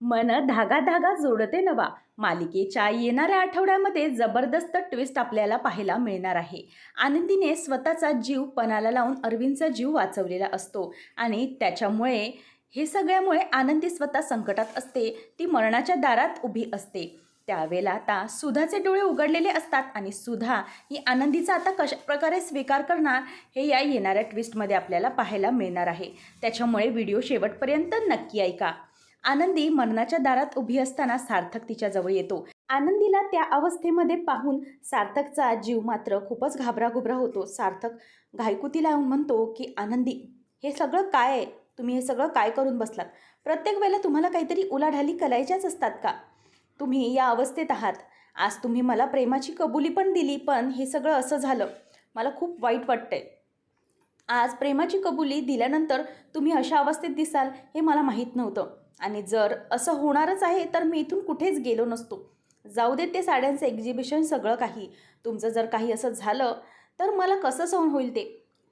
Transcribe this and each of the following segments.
मन धागा धागा जोडते नवा. मालिकेच्या येणाऱ्या आठवड्यामध्ये जबरदस्त ट्विस्ट आपल्याला पाहायला मिळणार आहे. आनंदीने स्वतःचा जीव पणाला लावून अरविंदचा जीव वाचवलेला असतो आणि त्याच्यामुळे हे सगळ्यामुळे आनंदी स्वतः संकटात असते ती मरणाच्या दारात उभी असते. त्यावेळेला आता सुधाचे डोळे उघडलेले असतात आणि सुधा ही आनंदीचा आता कशा प्रकारे स्वीकार करणार हे या येणाऱ्या ट्विस्टमध्ये आपल्याला पाहायला मिळणार आहे. त्याच्यामुळे व्हिडिओ शेवटपर्यंत नक्की ऐका. आनंदी मरणाच्या दारात उभी असताना सार्थक तिच्याजवळ येतो. आनंदीला त्या अवस्थेमध्ये पाहून सार्थकचा जीव मात्र खूपच घाबराघुबरा होतो. सार्थक घायकुतीला येऊन म्हणतो की आनंदी हे सगळं काय आहे? तुम्ही हे सगळं काय करून बसलात? प्रत्येक वेळेला तुम्हाला काहीतरी उलाढाली करायच्याच असतात का? तुम्ही या अवस्थेत आहात. आज तुम्ही मला प्रेमाची कबुली पण दिली पण हे सगळं असं झालं. मला खूप वाईट वाटतंय. आज प्रेमाची कबुली दिल्यानंतर तुम्ही अशा अवस्थेत दिसाल हे मला माहीत नव्हतं. आणि जर असं होणारच आहे तर मी इथून कुठेच गेलो नसतो. जाऊ देत ते साड्यांचं एक्झिबिशन सगळं काही. तुमचं जर काही असं झालं तर मला कसं सहन होईल ते?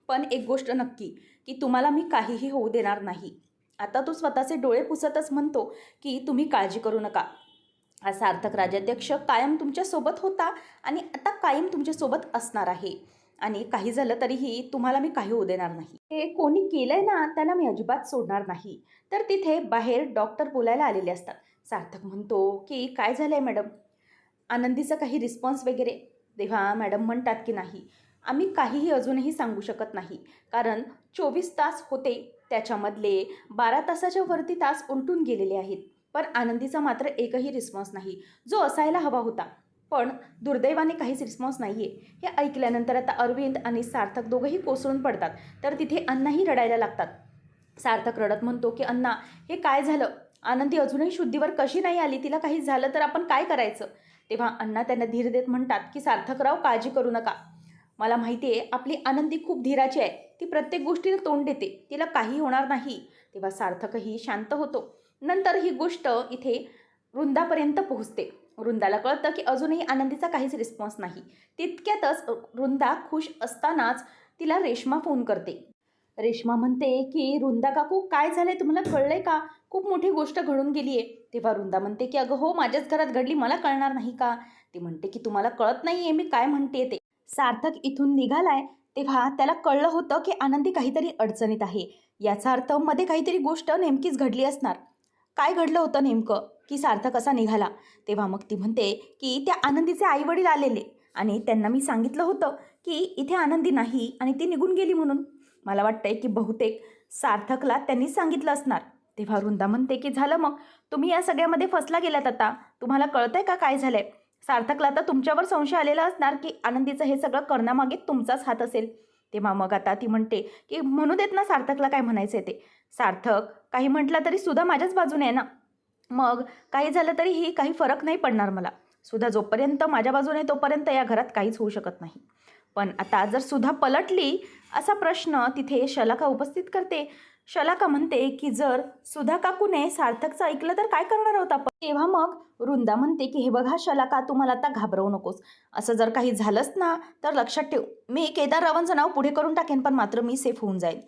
पण एक गोष्ट नक्की की तुम्हाला मी काहीही होऊ देणार नाही. आता तो स्वतःचे डोळे पुसतच म्हणतो की तुम्ही काळजी करू नका. हा सार्थक राजाध्यक्ष कायम तुमच्यासोबत होता आणि आता कायम तुमच्यासोबत असणार आहे. आणि काही झालं तरीही तुम्हाला मी काही होऊ देणार नाही. हे कोणी केलंय ना त्याला मी अजिबात सोडणार नाही. तर तिथे बाहेर डॉक्टर बोलायला आलेले असतात. सार्थक म्हणतो की काय झालं आहे मॅडम? आनंदीचा काही रिस्पॉन्स वगैरे तेव्हा मॅडम म्हणतात की नाही. आम्ही काहीही अजूनही सांगू शकत नाही. कारण चोवीस तास होते त्याच्यामधले बारा तासाच्या वरती तास उलटून गेलेले आहेत. पण आनंदीचा मात्र एकही रिस्पॉन्स नाही. जो असायला हवा होता. पण दुर्दैवाने काहीच रिस्पॉन्स नाही आहे हे ऐकल्यानंतर आता अरविंद आणि सार्थक दोघंही कोसळून पडतात. तर तिथे अण्णाही रडायला लागतात. सार्थक रडत म्हणतो की अण्णा हे काय झालं? आनंदी अजूनही शुद्धीवर कशी नाही आली? तिला काही झालं तर आपण काय करायचं? तेव्हा अण्णा त्यांना धीर देत म्हणतात की सार्थकराव काळजी करू नका. मला माहिती आहे आपली आनंदी खूप धीराची आहे. ती प्रत्येक गोष्टीला तोंड देते. तिला काही होणार नाही. तेव्हा सार्थकही शांत होतो. नंतर ही गोष्ट इथे वृंदापर्यंत पोहोचते. वृंदाला कळतं की अजूनही आनंदीचा काहीच रिस्पॉन्स नाही. तितक्यातच वृंदा खुश असतानाच तिला रेश्मा फोन करते. रेश्मा म्हणते की वृंदा काकू काय झालंय? तुम्हाला कळलंय का? खूप मोठी गोष्ट घडून गेली आहे तेव्हा वृंदा म्हणते की अगं हो माझ्याच घरात घडली मला कळणार नाही का? ती म्हणते की तुम्हाला कळत नाही आहे मी काय म्हणते ते. सार्थक इथून निघालाय तेव्हा त्याला कळलं होतं की आनंदी काहीतरी अडचणीत आहे. याचा अर्थमध्ये काहीतरी गोष्ट नेमकीच घडली असणार. काय घडलं होतं नेमकं? की सार्थक असा निघाला? तेव्हा मग ती म्हणते की त्या आनंदीचे आईवडील आलेले. आणि त्यांना मी सांगितलं होतं की इथे आनंदी नाही आणि ती निघून गेली म्हणून. मला वाटतंय की बहुतेक सार्थकला त्यांनी सांगितलं असणार. तेव्हा वृंदा म्हणते की झालं मग. तुम्ही या सगळ्यामध्ये फसला गेलात आता. तुम्हाला कळतंय का काय झालं आहे सार्थकला तर तुमच्यावर संशय आलेला असणार की आनंदीचं हे सगळं करण्यामागे तुमचाच हात असेल. तेव्हा मग आता ती म्हणते की म्हणू देत ना सार्थकला काय म्हणायचं आहे ते. सार्थक काही म्हटलं तरी सुद्धा माझ्याच बाजूने आहे ना. मग काही झालं तरीही काही फरक नाही पडणार मला. सुद्धा जोपर्यंत माझ्या बाजूने तोपर्यंत या घरात काहीच होऊ शकत नाही. पण आता जर सुद्धा पलटली असा प्रश्न तिथे शलाका उपस्थित करते. शलाका म्हणते की जर सुधा काकूने सार्थकचं ऐकलं तर काय करणार होता पण तेव्हा मग वृंदा म्हणते की हे बघा शलाका तुम्हाला आता घाबरवू नकोस. असं जर काही झालंच ना तर लक्षात ठेव. मी केदार रावांचं नाव पुढे करून टाकेन पण मात्र मी सेफ होऊन जाईल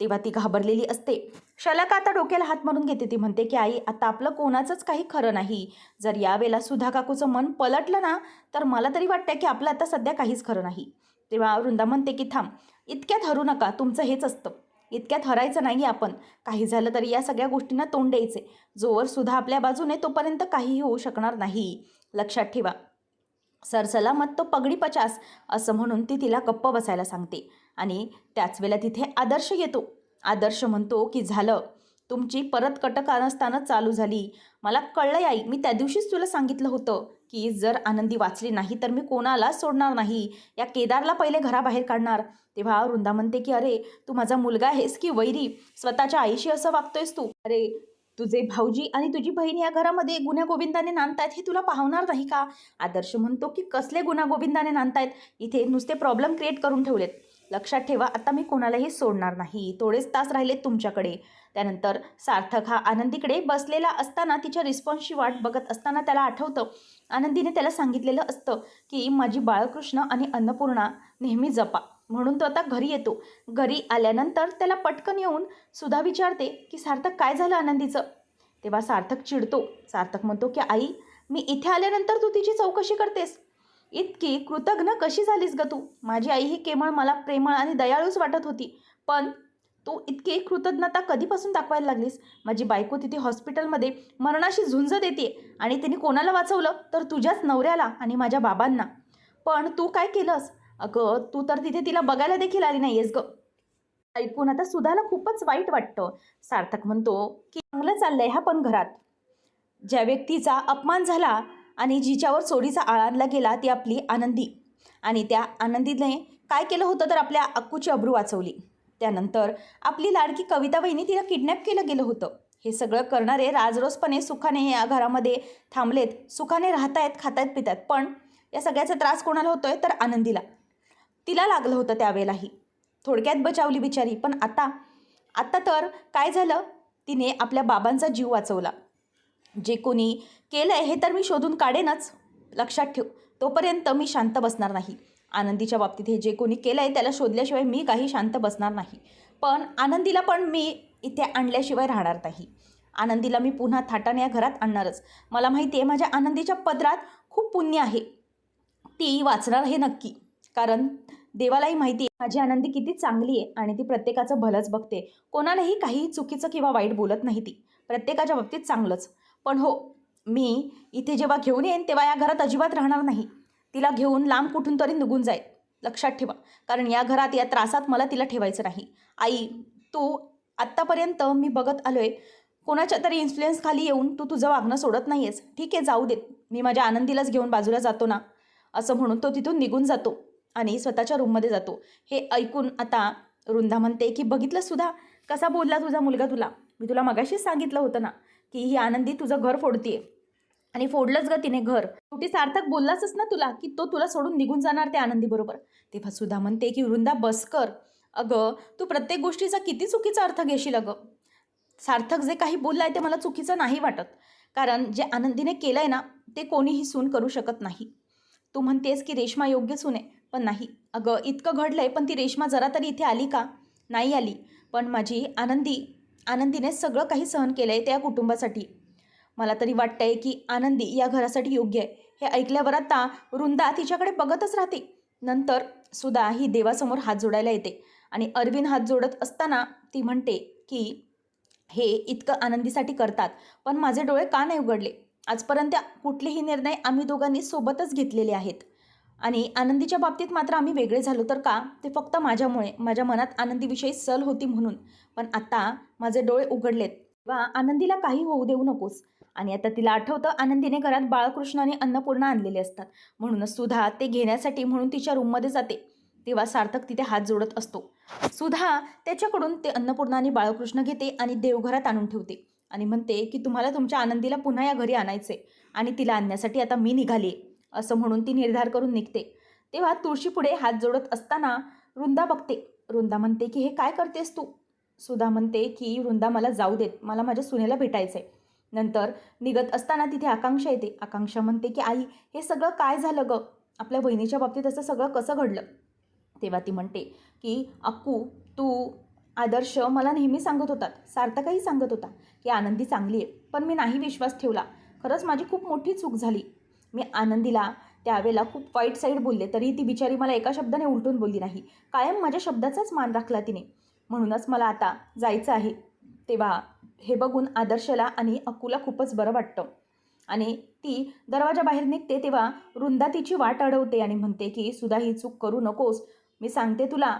तेव्हा ती घाबरलेली असते. शलका आता डोक्याला हात मारून घेते. ती म्हणते की आई आता आपलं कोणाचंच काही खरं नाही. जर यावेळेला सुधा काकूचं मन पलटलं ना तर मला तरी वाटतं की आपलं आता सध्या काहीच खरं नाही. तेव्हा वृंदा म्हणते की थांब इतक्यात हरू नका. तुमचं हेच असतं. इतक्यात हरायचं नाही आपण. काही झालं तरी या सगळ्या गोष्टींना तोंड द्यायचे. जोवर सुद्धा आपल्या बाजूने तोपर्यंत काहीही होऊ शकणार नाही. लक्षात ठेवा. सरसलामत तो पगडी पचास असं म्हणून ती तिला गप्प बसायला सांगते. आणि त्याच वेळेला तिथे आदर्श येतो. आदर्श म्हणतो की झालं. तुमची परत कटक नसताना चालू झाली. मला कळलं आई मी त्या दिवशीच तुला सांगितलं होतं की जर आनंदी वाचली नाही तर मी कोणाला सोडणार नाही? या केदारला पहिले घराबाहेर काढणार. तेव्हा वृंदा म्हणते की अरे तू माझा मुलगा आहेस की वैरी? स्वतःच्या आईशी असं वागतोयस तू? अरे तुझे भाऊजी आणि तुझी बहीण या घरामध्ये गुन्ह्या गोविंदाने नांदतायत हे तुला पाहणार नाही का? आदर्श म्हणतो की कसले गुन्हा गोविंदाने नांदतायत? इथे नुसते प्रॉब्लेम क्रिएट करून ठेवलेत. लक्षात ठेवा आता मी कोणालाही सोडणार नाही. थोडेच तास राहिलेत तुमच्याकडे. त्यानंतर सार्थक हा आनंदीकडे बसलेला असताना तिच्या रिस्पॉन्सची वाट बघत असताना त्याला आठवतं. आनंदीने त्याला सांगितलेलं असतं की माझी बाळकृष्ण आणि अन्नपूर्णा नेहमी जपा. म्हणून तो आता घरी येतो. घरी आल्यानंतर त्याला पटकन येऊन सुधा विचारते की सार्थक काय झालं आनंदीचं? तेव्हा सार्थक चिडतो. सार्थक म्हणतो की आई मी इथे आल्यानंतर तू तिची चौकशी करतेस. इतकी कृतज्ञ कशी झालीस ग तू? माझी आई ही केवळ मला प्रेमळ आणि दयाळूच वाटत होती. पण तू इतकी कृतज्ञता कधीपासून दाखवायला लागलीस? माझी बायको तिथे हॉस्पिटलमध्ये मरणाशी झुंज देते आणि तिने कोणाला वाचवलं? तर तुझ्याच नवऱ्याला आणि माझ्या बाबांना. पण तू काय केलंस? अगं तू तर तिथे तिला बघायला देखील आली नाहीयेस ग. ऐकून आता सुधाला खूपच वाईट वाटतं. सार्थक म्हणतो की चांगलं चाललंय हा पण घरात. ज्या व्यक्तीचा अपमान झाला आणि जिच्यावर चोरीचा आळा गेला ती आपली आनंदी. आणि त्या आनंदीने काय केलं होतं तर आपल्या अक्कूची अब्रू वाचवली. त्यानंतर आपली लाडकी कविता तिला किडनॅप केलं गेलं होतं. हे सगळं करणारे राजरोसपणे सुखाने या घरामध्ये थांबलेत. सुखाने राहतायत खातायत पितायत. पण या सगळ्याचा त्रास कोणाला होतोय? तर आनंदीला. तिला लागलं होतं त्यावेळेलाही. थोडक्यात बचावली बिचारी. पण आता आता तर काय झालं? तिने आपल्या बाबांचा जीव वाचवला. जे कोणी केलं आहे हे तर मी शोधून काढेनच. लक्षात ठेव. तोपर्यंत मी शांत बसणार नाही. आनंदीच्या बाबतीत हे जे कोणी केलं आहे त्याला शोधल्याशिवाय मी काही शांत बसणार नाही. पण आनंदीला पण मी इथे आणल्याशिवाय राहणार नाही. आनंदीला मी पुन्हा थाटाने या घरात आणणारच. मला माहिती आहे माझ्या आनंदीच्या पदरात खूप पुण्य आहे. ती वाचणार हे नक्की. कारण देवालाही माहिती आहे माझी आनंदी किती चांगली आहे आणि ती प्रत्येकाचं भलंच बघते. कोणालाही काही चुकीचं किंवा वाईट बोलत नाही ती. प्रत्येकाच्या बाबतीत चांगलंच. पण हो मी इथे जेव्हा घेऊन येईन तेव्हा या घरात अजिबात राहणार नाही. तिला घेऊन लांब कुठून तरी निघून जाईल. लक्षात ठेवा. कारण या घरात या त्रासात मला तिला ठेवायचं नाही. आई तू आत्तापर्यंत मी बघत आलो आहे कोणाच्या तरी इन्फ्लुएन्स खाली येऊन तू तुझं वागणं सोडत नाही आहेस ठीक आहे जाऊ देत मी माझ्या आनंदीलाच घेऊन बाजूला जातो ना. असं म्हणून तो तिथून निघून जातो आणि स्वतःच्या रूममध्ये जातो. हे ऐकून आता रुंदा म्हणते की बघितलं सुद्धा कसा बोलला तुझा मुलगा तुला? मी तुला मगाशीच सांगितलं होतं ना. की ही आनंदी तुझं घर फोडतीये. आणि फोडलंच ग तिने घर. शेवटी सार्थक बोललाच ना तुला की तो तुला सोडून निघून जाणार ते आनंदी बरोबर. तेव्हा सुद्धा म्हणते की वृंदा बस कर. अगं तू प्रत्येक गोष्टीचा किती चुकीचा अर्थ घेशील अगं? सार्थक जे काही बोललं आहे ते मला चुकीचं नाही वाटत. कारण जे आनंदीने केलं आहे ना ते कोणीही सून करू शकत नाही. तू म्हणतेस की रेश्मा योग्य सून आहे पण नाही. अगं इतकं घडलं आहे पण ती रेश्मा जरा तरी इथे आली का? नाही आली. पण माझी आनंदी आनंदीने सगळं काही सहन केलं आहे त्या कुटुंबासाठी. मला तरी वाटतंय आहे की आनंदी या घरासाठी योग्य आहे. हे ऐकल्यावर आता वृंदा तिच्याकडे बघतच राहते. नंतर सुद्धा ही देवासमोर हात जोडायला येते आणि अरविंद हात जोडत असताना ती म्हणते की हे इतकं आनंदीसाठी करतात पण माझे डोळे का नाही उघडले? आजपर्यंत कुठलेही निर्णय आम्ही दोघांनी सोबतच घेतलेले आहेत. आणि आनंदीच्या बाबतीत मात्र आम्ही वेगळे झालो तर का? ते फक्त माझ्यामुळे माझ्या मनात आनंदीविषयी सल होती म्हणून. पण आता माझे डोळे उघडलेत. वा आनंदीला काही होऊ देऊ नकोस. आणि आता तिला आठवतं आनंदीने घरात बाळकृष्ण आणि अन्नपूर्णा आणलेले असतात. म्हणूनच सुधा ते घेण्यासाठी म्हणून तिच्या रूममध्ये जाते. तेव्हा सार्थक तिथे हात जोडत असतो. सुधा त्याच्याकडून ते अन्नपूर्णा आणि बाळकृष्ण घेते आणि देवघरात आणून ठेवते. आणि म्हणते की तुम्हाला तुमच्या आनंदीला पुन्हा या घरी आणायचे आणि तिला आणण्यासाठी आता मी निघाली असं म्हणून ती निर्धार करून निघते. तेव्हा तुळशीपुढे हात जोडत असताना वृंदा बघते. वृंदा म्हणते की हे काय करतेस तू? सुधा म्हणते की वृंदा मला जाऊ देत. मला माझ्या सुनेला भेटायचं आहे नंतर निघत असताना तिथे आकांक्षा येते. आकांक्षा म्हणते की आई हे सगळं काय झालं गं? आपल्या बहिणीच्या बाबतीत असं सगळं कसं घडलं? तेव्हा ती म्हणते की अक्कू तू आदर्श मला नेहमी सांगत होतात. सार्थकही सांगत होता की आनंदी चांगली आहे. पण मी नाही विश्वास ठेवला. खरंच माझी खूप मोठी चूक झाली. मी आनंदीला त्यावेळेला खूप वाईट साईड बोलले तरी ती बिचारी मला एका शब्दाने उलटून बोलली नाही. कायम माझ्या शब्दाचाच मान राखला तिने. म्हणूनच मला आता जायचं आहे. तेव्हा हे बघून आदर्शला आणि अक्कूला खूपच बरं वाटतं. आणि ती दरवाजाबाहेर निघते तेव्हा वृंदा तिची वाट अडवते आणि म्हणते की सुद्धा ही चूक करू नकोस. मी सांगते तुला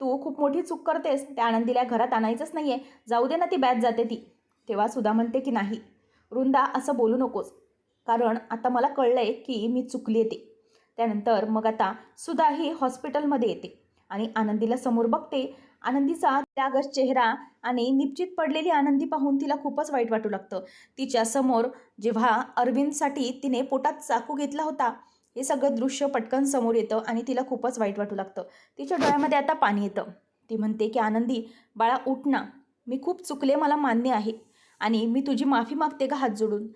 तू खूप मोठी चूक करतेस. त्या आनंदीला घरात आणायचंच नाही आहे जाऊ दे ना ती बॅच जाते ती. तेव्हा सुद्धा म्हणते की नाही. वृंदा असं बोलू नकोस. कारण आता मला कळलं आहे की मी चुकली येते. त्यानंतर मग आता सुद्धा ही हॉस्पिटलमध्ये येते आणि आनंदीला समोर बघते. आनंदीचा त्यागस चेहरा आणि निश्चित पडलेली आनंदी पाहून तिला खूपच वाईट वाटू लागतं. तिच्या समोर जेव्हा अरविंदसाठी तिने पोटात चाकू घेतला होता हे सगळं दृश्य पटकन समोर येतं आणि तिला खूपच वाईट वाटू लागतं. तिच्या डोळ्यामध्ये आता पाणी येतं. ती म्हणते की आनंदी बाळा उठ ना. मी खूप चुकले मला मान्य आहे. आणि मी तुझी माफी मागते का हात जोडून?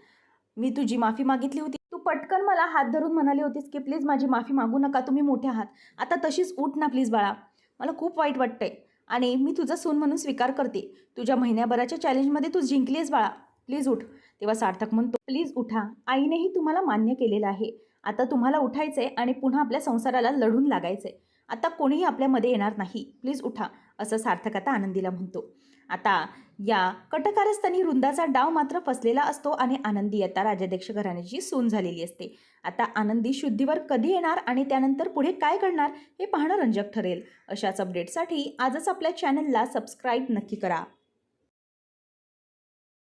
मी तुझी माफी मागितली होती. तू पटकन मला हात धरून म्हणाली होतीस की प्लीज माझी माफी मागू नका तुम्ही मोठे आहात. आता तशीच उठ ना प्लीज बाळा. मला खूप वाईट वाटतंय. आणि मी तुझा सून म्हणून स्वीकार करते. तुझ्या महिन्याभराच्या चॅलेंजमध्ये तू जिंकलीस बाळा. प्लीज उठ. तेव्हा सार्थक म्हणतो प्लीज उठा. आईनेही तुम्हाला मान्य केलेलं आहे. आता तुम्हाला उठायचंय आणि पुन्हा आपल्या संसाराला लढून लागायचंय. आता कोणीही आपल्यामध्ये येणार नाही. प्लीज उठा. असं सार्थक आता आनंदीला म्हणतो. आता या कटकारस्थानी रुंदाचा डाव मात्र फसलेला असतो आणि आनंदी आता राजाध्यक्ष घराण्याची सून झालेली असते. आता आनंदी शुद्धीवर कधी येणार आणि त्यानंतर पुढे काय घडणार हे पाहणं रंजक ठरेल. अशाच अपडेटसाठी आजच आपल्या चॅनलला सबस्क्राईब नक्की करा.